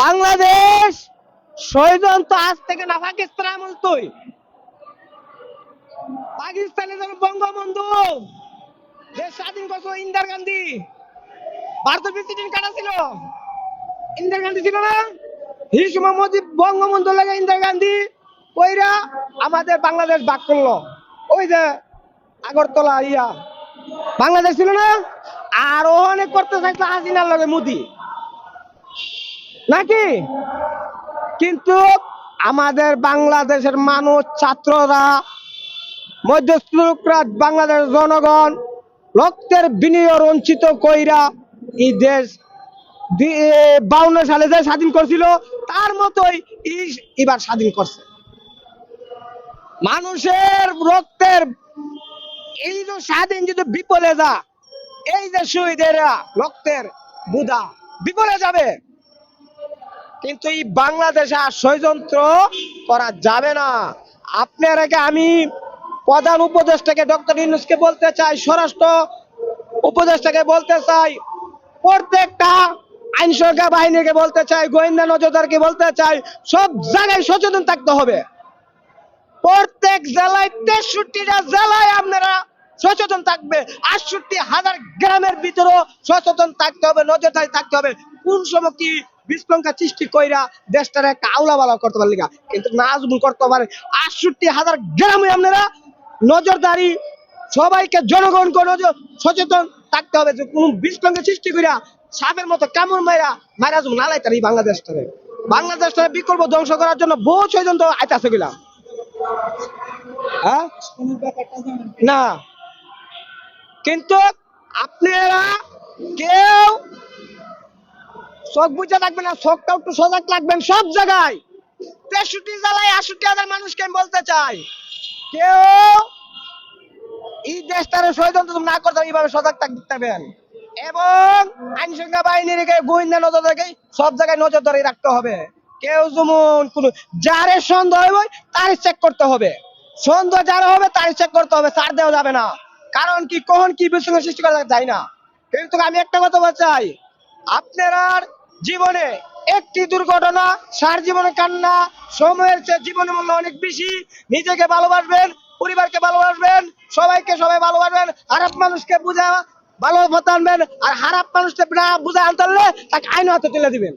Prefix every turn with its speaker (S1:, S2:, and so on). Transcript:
S1: বাংলাদেশ, ষড়যন্ত্র আজ থেকে না, পাকিস্তান আমল তুই। পাকিস্তানে যেমন বঙ্গবন্ধু স্বাধীন করছ ইন্দিরা গান্ধী। ভারতের প্রেসিডেন্ট কারা ছিল? ইন্দিরা গান্ধী ছিল না? বঙ্গবন্ধু লাগে ইন্দিরা গান্ধী ওইরা আমাদের বাংলাদেশ ভাগ করল। ওই যে আগরতলা ইয়া। বাংলাদেশ ছিল না? আর অনেক করতে চাইছে হাসিনার লগে মোদি। নাকি? কিন্তু আমাদের বাংলাদেশের মানুষ, ছাত্ররা মধ্যস্থরা বাংলাদেশ জনগণ রক্তের বিনিয়োগ রঞ্চিত কইরা এই দেশ বাউন্ন সালে যে স্বাধীন করছিল, তার মতোই এবার স্বাধীন করছে। মানুষের রক্তের এই যে স্বাধীন যদি বিপলে যা এই যে শহীদেরা রক্তের বুধা বিপলে যাবে। কিন্তু এই বাংলাদেশে আর ষড়যন্ত্র করা যাবে না। আপনার আগে আমি প্রধান উপদেষ্টাকে ডক্টর ইউনুসকে বলতে চাই, স্বরাষ্ট্র উপদেষ্টাকে বলতে চাই, প্রত্যেকটা আইন শৃঙ্খলা বাহিনীকে বলতে চাই, গোয়েন্দা নজরদারকে বলতে চাই, সব জায়গায় সচেতন থাকতে হবে। প্রত্যেক জেলায় তেষট্টিটা জেলায় আপনারা সচেতন থাকবে। আটষট্টি হাজার গ্রামের ভিতরেও সচেতন থাকতে হবে, নজরদারি থাকতে হবে। কোন সময় কি বিশৃঙ্খলা সৃষ্টি কইরা দেশটার একটা আউলা বালা করতে পারলি না কিন্তু নাজমুল করতে পারে আটষট্টি হাজার গ্রামে আপনারা নজরদারি সবাইকে জনগণকে নজর সচেতন থাকতে হবে যে কোন বিশৃঙ্খলা সৃষ্টি কইরা সাপের মতো কেমন মাইরা মাইরা যুগ নালাই তার এই বাংলাদেশটারে। বাংলাদেশটারে বিকল্প ধ্বংস করার জন্য বহু ষড়যন্ত্র আইতাছে গেলাম হ্যাঁ? না। কিন্তু আপনারা কেউ চোখ বুঝে থাকবেন না চোখটা একটু সজাগ লাগবেন সব জায়গায়। তেষট্টি জেলায় আষট্টি হাজার মানুষকে আমি বলতে চাই কেউ এই দেশটারে ষড়যন্ত্র না করতে এইভাবে সজাগ থাকবেন এবং আইন শৃঙ্খলা বাহিনীর গোয়েন্দা নজর রেখে সব জায়গায় নজরদারি রাখতে হবে। কেউ যেমন কোন যারে সন্দেহ হবে তার চেক করতে হবে। সন্দেহ যারা হবে, তার চেক করতে হবে, ছাড় দেওয়া যাবে না। কারণ কি, কখন কি বিশৃঙ্খলা সৃষ্টি করা যায় না। কিন্তু আমি একটা কথা বলতে চাই। আপনারা জীবনে একটি দুর্ঘটনা, সার জীবনে কান্না, সময়ের চেয়ে জীবনের মূল্য অনেক বেশি। নিজেকে ভালোবাসবেন, পরিবারকে ভালোবাসবেন, সবাইকে সবাই ভালোবাসবেন, খারাপ মানুষকে বুঝা ভালো আনবেন, আর খারাপ মানুষকে বুঝা আনতে তাকে আইন হাতে তুলে দিবেন।